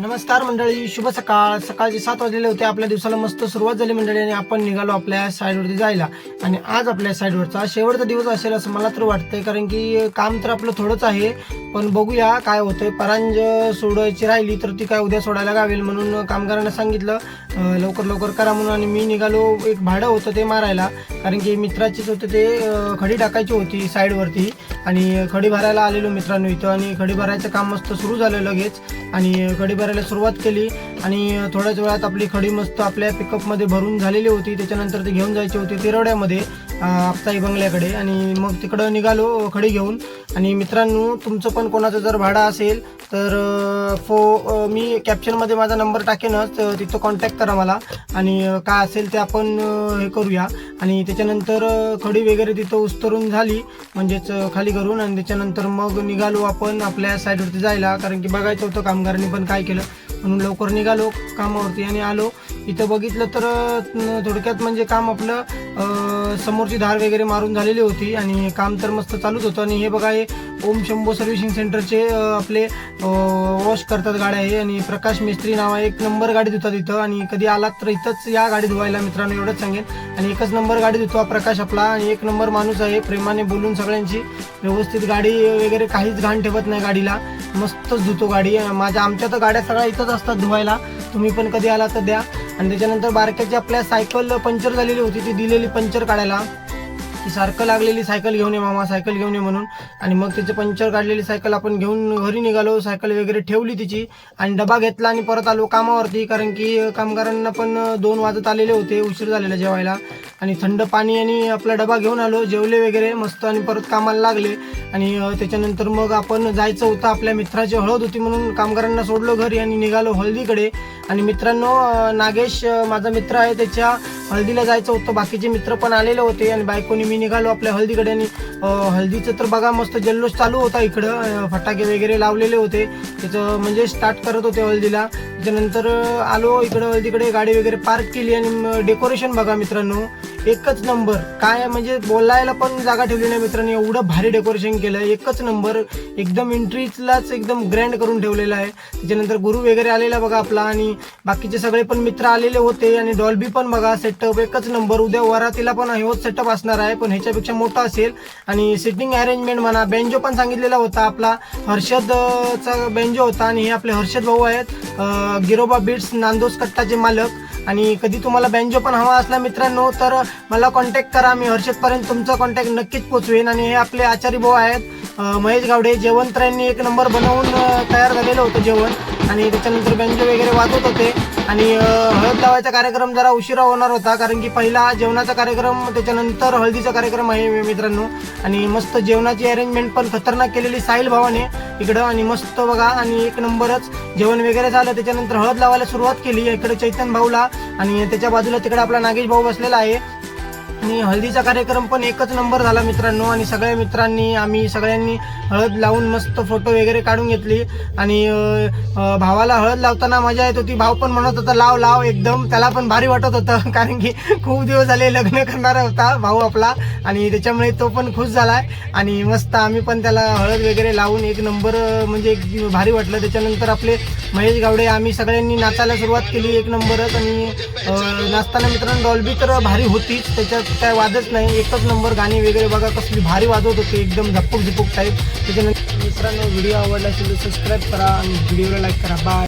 नमस्कार मंडळी शुभ सकाळ. सकाळचे सात वाजलेले होते. आपल्या दिवसाला मस्त सुरुवात झाली मंडळी आणि आपण निघालो आपल्या साईडवरती जायला. आणि आज आपल्या साईडवरचा शेवटचा दिवस असेल असं मला तर वाटतंय कारण की काम तर आपलं थोडंच आहे. पण बघूया काय होतंय. परांज सोडायची राहिली तर ती काय उद्या सोडायला गावेल म्हणून कामगारांना सांगितलं. लवकर लवकर करा म्हणून आणि मी निघालो. एक भाडं होतं ते मारायला. कारण की मित्राचीच होते ते खडी टाकायची होती साईडवरती. आणि खडी भरायला आलेलो मित्रांनो इथं. आणि खडी भरायचं काम मस्त सुरू झालं लगेच. आणि खडी भरायला सुरुवात केली आणि थोड्याच वेळात आपली खडी मस्त आपल्या पिकअपमध्ये भरून झालेली होती. त्याच्यानंतर ते घेऊन जायचे होते तिरवड्यामध्ये आपताई बंगल्याकडे. आणि मग तिकडं निघालो खडी घेऊन. आणि मित्रांनो तुमचं पण कोणाचं जर भाडं असेल तर फो मी कॅप्शनमध्ये माझा नंबर टाकेनच तिथं कॉन्टॅक्ट करा मला. आणि काय असेल ते आपण हे करूया. आणि त्याच्यानंतर खडी वगैरे तिथं उस्तरून झाली म्हणजेच खाली करून. आणि त्याच्यानंतर मग निघालो आपण आपल्या साईडवरती जायला. कारण की बघायचं होतं कामगारांनी पण काय केलं. म्हणून लवकर निघालो कामावरती आणि आलो. इथं बघितलं तर थोडक्यात म्हणजे काम आपलं समोरची धार वगैरे मारून झालेली होती आणि काम तर मस्त चालूच होतं. आणि हे बघा हे ओम शंभो सर्व्हिसिंग सेंटरचे आपले वॉश करतात गाड्या हे. आणि प्रकाश मिस्त्री नाव आहे एक नंबर गाडी धुतात इथं. आणि कधी आलात तर इथंच या गाडी धुवायला मित्रांनो एवढंच सांगेन. आणि एकच नंबर गाडी धुतो प्रकाश आपला. आणि एक नंबर माणूस आहे प्रेमाने बोलून सगळ्यांची व्यवस्थित गाडी वगैरे काहीच घाण ठेवत नाही गाडीला. मस्तच धुतो गाडी. माझ्या आमच्या तर गाड्या सगळ्या इथंच असतात धुवायला. तुम्ही पण कधी आला तर द्या. आणि त्याच्यानंतर बारक्याची आपल्या सायकल पंक्चर झालेली होती ती दिलेली पंक्चर काढायला. की सारखं लागलेली सायकल घेऊन ये मामा सायकल घेऊन ये म्हणून. आणि मग त्याचे पंक्चर काढलेली सायकल आपण घेऊन घरी निघालो सायकल वगैरे ठेवली तिची. आणि डबा घेतला आणि परत आलो कामावरती कारण की कामगारांना पण दोन वाजत आलेले होते उशीर झालेला जेवायला. आणि थंड पाणी आणि आपला डबा घेऊन आलो जेवले वगैरे मस्त आणि परत कामाला लागले. आणि त्याच्यानंतर मग आपण जायचं होतं आपल्या मित्राची हळद होती म्हणून कामगारांना सोडलो घरी आणि निघालो हळदीकडे. आणि मित्रांनो नागेश माझा मित्र आहे त्याच्या हळदीला जायचं होतं. बाकीचे मित्र पण आलेले होते आणि बायकोनी मी निघालो आपल्या हळदीकडे आणि हळदीचं तर बघा मस्त जल्लोष चालू होता इकडं. फटाके वगैरे लावलेले होते. त्याचं म्हणजे स्टार्ट करत होते हळदीला. त्याच्यानंतर आलो इकडं हळदीकडे गाडी वगैरे पार्क केली आणि डेकोरेशन बघा मित्रांनो. एकच नंबर. काय म्हणजे बोलायला पण जागा ठेवली नाही मित्रांनो. एवढं भारी डेकोरेशन केलं. एकच नंबर. एकदम एंट्रीलाच एकदम ग्रँड करून ठेवलेलं आहे. त्याच्यानंतर गुरु वगैरे आलेला बघा आपला आणि बाकीचे सगळे पण मित्र आलेले होते आणि डॉल्बी पण बघा सेटअप एकच नंबर. उद्या वरातीला पण होत सेटअप असणार आहे पण ह्याच्यापेक्षा मोठा असेल. आणि सिटिंग अरेंजमेंट म्हणा बेंजो पण सांगितलेला होता आपला. हर्षदचा बेंजो होता आणि हे आपले हर्षद भाऊ आहेत. गिरोबा बीट्स नांदोस कट्टाचे मालक. आणि कधी तुम्हाला बँजो पण हवा असला मित्रांनो तर मला कॉन्टॅक्ट करा. मी हर्षदपर्यंत तुमचा कॉन्टॅक्ट नक्कीच पोचवेन. आणि हे आपले आचारी भाऊ आहेत महेश गावडे. जेवण यांनी एक नंबर बनवून तयार झालेलं होतं जेवण. आणि त्याच्यानंतर गंज वगैरे वाजवत होते. आणि हळद लावायचा कार्यक्रम जरा उशिरा होणार होता कारण की पहिला जेवणाचा कार्यक्रम त्याच्यानंतर हळदीचा कार्यक्रम आहे मित्रांनो. आणि मस्त जेवणाची अरेंजमेंट पण खतरनाक केलेली साहिल भावाने इकडं. आणि मस्त बघा आणि एक नंबरच जेवण वगैरे झालं त्याच्यानंतर हळद लावायला सुरुवात केली इकडे चैतन भाऊला. आणि त्याच्या बाजूला तिकडे आपला नागेश भाऊ बसलेला आहे. आणि हळदीचा कार्यक्रम पण एकच नंबर झाला मित्रांनो. आणि सगळ्या मित्रांनी आम्ही सगळ्यांनी हळद लावून मस्त फोटो वगैरे काढून घेतली. आणि भावाला हळद लावताना मजा येत होती. भाव पण म्हणत होता लाव लाव एकदम. त्याला पण भारी वाटत होतं कारण की खूप दिवस झाले लग्न करणारा होता भाऊ आपला. आणि त्याच्यामुळे तो पण खुश झालाय. आणि मस्त आम्ही पण त्याला हळद वगैरे लावून एक नंबर म्हणजे एक भारी वाटलं. त्याच्यानंतर आपले महेश गावडे आम्ही सगळ्यांनी नाचायला सुरुवात केली एक नंबरच. आणि नाचताना मित्रांनो डॉल्बी तर भारी होतीच. त्याच्यात काय वाजत नाही. एकच नंबर गाणी वगैरे बघा कसली भारी वाजवत होते. एकदम झपूक झपूक टाईप त्याच्यानंतर मित्रांनो व्हिडिओ आवडला असेल तर सबस्क्राईब करा आणि व्हिडिओला लाईक करा. बाय